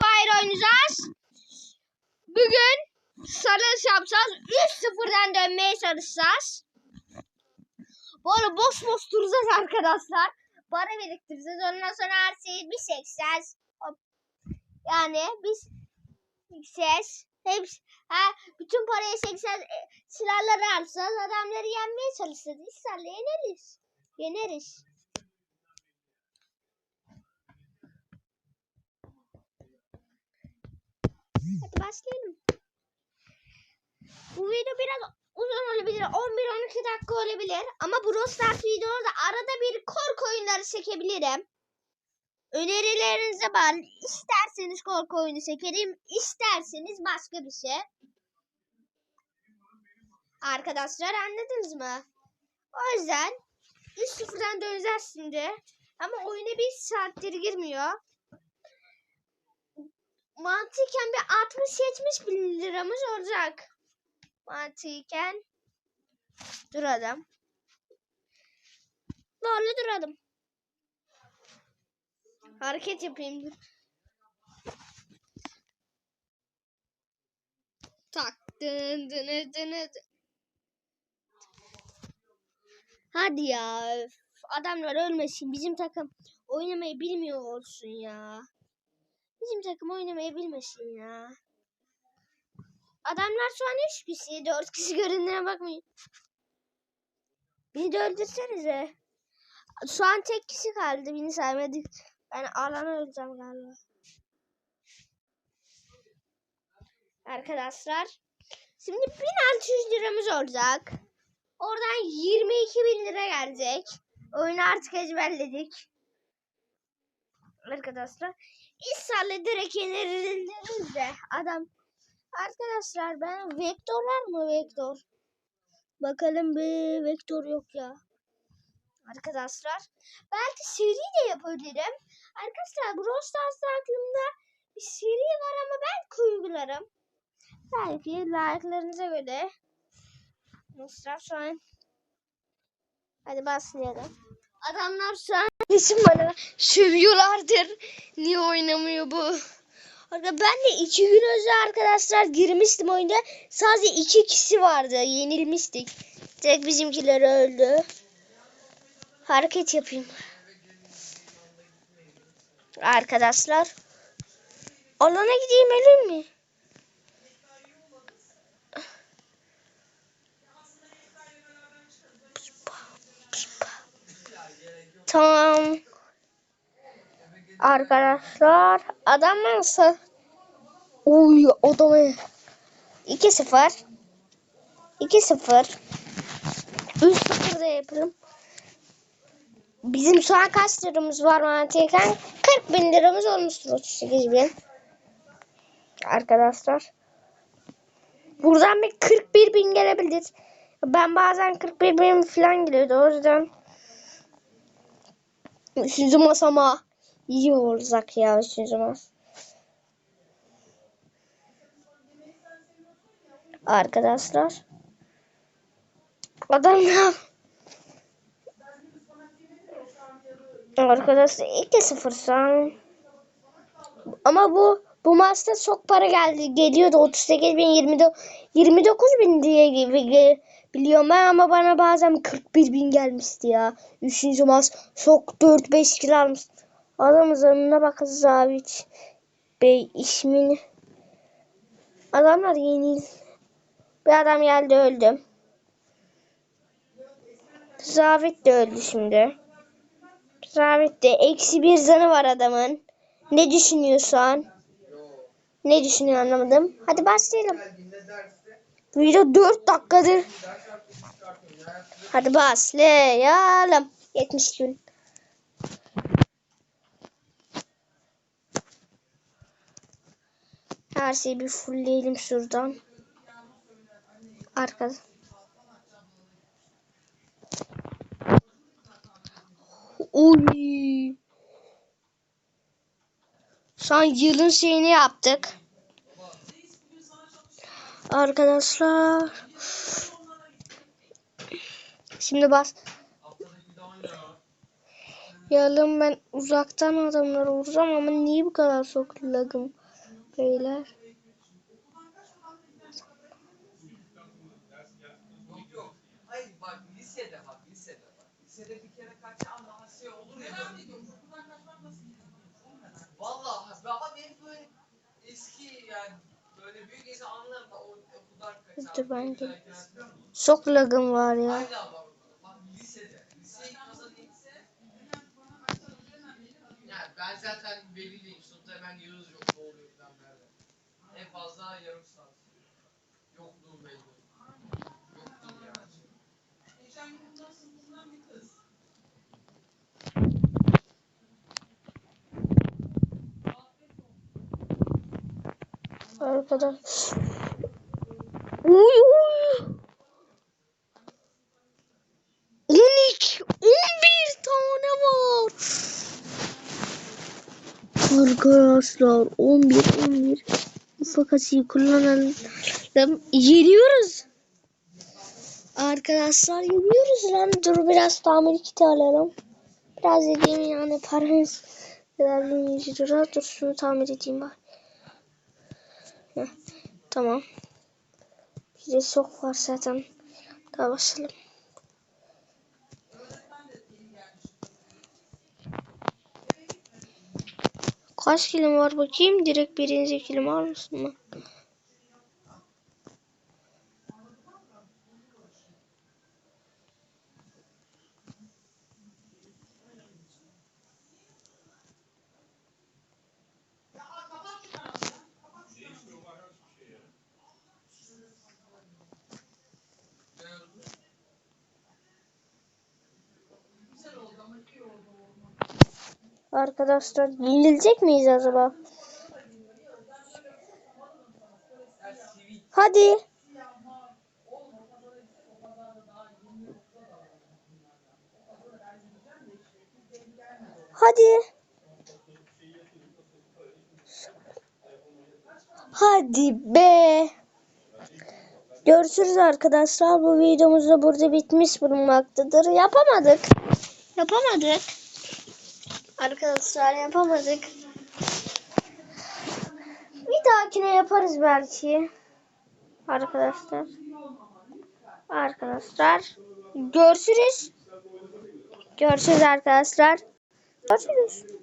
Fire oynayacağız. Bugün sarılış yapacağız. 3-0'dan dönmeye çalışacağız. Bu arada boş boş duracağız arkadaşlar. Para biriktireceğiz. Ondan sonra her şeyi bir çekeceğiz. Yani biz çekeceğiz. Hepsi, ha, bütün parayı çekeceğiz. E, silahları alacağız. Adamları yenmeye çalışacağız. İnşallah yeneriz. Yeneriz. Hadi başlayalım. Bu video biraz uzun olabilir. 11-12 dakika olabilir. Ama Brawl Stars videolarda arada bir korku oyunları çekebilirim. Önerilerinize bağlı. İsterseniz korku oyunu çekerim. isterseniz başka bir şey. Arkadaşlar anladınız mı? O yüzden 3-0'dan döneceğiz şimdi. Ama oyuna bir saattir girmiyor mantıken bir 60-70 bin liramız olacak. Mantıken duralım. Böyle duralım. Hareket yapayım. Tak dın dın dın dın. Hadi ya. Adamlar ölmesin. Bizim takım oynamayı bilmiyor olsun ya. Bizim takım oynamayı bilmesin ya. Adamlar şu an 3 kişi. 4 kişi göründüğüne bakmayın. Beni de öldürsenize. Şu an tek kişi kaldı. Beni saymadık. Ben alanı öleceğim galiba. Arkadaşlar. Şimdi 1600 liramız olacak. Oradan 22 bin lira gelecek. Oyunu artık ezberledik. Arkadaşlar. İnşallah direkt yeniliriz de adam. Arkadaşlar ben vektör var mı vektör? Bakalım bir vektör yok ya. Arkadaşlar belki seri de yapabilirim. Arkadaşlar Brawl Stars'ta aklımda bir seri var ama belki uygularım. Belki like'larınıza göre. Mustafa şu an. Hadi başlayalım. Adamlar şu an kesin bana sövüyorlardır. Niye oynamıyor bu? Ben de iki gün önce arkadaşlar girmiştim oyunda. Sadece iki kişi vardı. Yenilmiştik. Tek bizimkiler öldü. Hareket yapayım. Arkadaşlar. Alana gideyim ölür mü? Tamam. Arkadaşlar adam nasıl? Uy adamı. 2-0. 2-0. 3-0 da yapalım. Bizim şu an kaç liramız var mantıken? 40 bin liramız olmuştur 38 bin. Arkadaşlar. Buradan bir 41 bin gelebilir. Ben bazen 41 bin falan geliyordu o yüzden. Üçüncü masama iyi olacak ya üçüncü mas. Arkadaşlar. Adamlar. Arkadaşlar 2-0 şu an. Ama bu bu maçta çok para geldi. Geliyordu 38 bin 29, 29 bin diye gibi biliyorum ben ama bana bazen 41 bin gelmişti ya. Üçüncü maç çok 4-5 kilo almış. Adamın zanına bakın Zavit Bey ismini. Adamlar yenil. Bir adam geldi öldü. Zavit de öldü şimdi. Zavit de eksi bir zanı var adamın. Ne düşünüyorsun? Ne düşünüyor anlamadım. Hadi başlayalım. Video 4 dakikadır. Hadi başlayalım. 70 gün. Her şeyi bir fullleyelim şuradan. Arkada. Oy. Şu an yılın şeyini yaptık. Arkadaşlar. Şimdi bas. Yalım ben uzaktan adamları vuracağım ama niye bu kadar çok lagım Beyler. Lisede bir kere kaçan daha şey olur ya. böyle. Vallahi ama benim böyle eski yani böyle büyük insan anlarım da o okuldan kaçan. Dur ben Çok lagım var ya. ben zaten belli değil. Sınıfta hemen Yağız yok böyle. En fazla yarım saat. Yokluğum belli. Yokluğum yani. Geçen gün bundan sınıfından bir kız. Arkadaş. Uy uy. 12 11 tane var. Arkadaşlar 11 11 fakası kullanalım. Yeniyoruz. Arkadaşlar yeniyoruz lan. Dur biraz tamir kiti alalım. Biraz dediğim yani paramız ilerleyince lira. Dur şunu tamir edeyim bak. Tamam. Bir de sok var zaten. Daha basalım. Kaç kilim var bakayım. Direkt birinci kilim var mı? Arkadaşlar yenilecek miyiz acaba? Hadi. Hadi. Hadi be. Görüşürüz arkadaşlar. Bu videomuz da burada bitmiş bulunmaktadır. Yapamadık. Yapamadık. Arkadaşlar yapamadık. Bir dahakine yaparız belki. Arkadaşlar. Arkadaşlar. Görüşürüz. Görüşürüz arkadaşlar. Görüşürüz.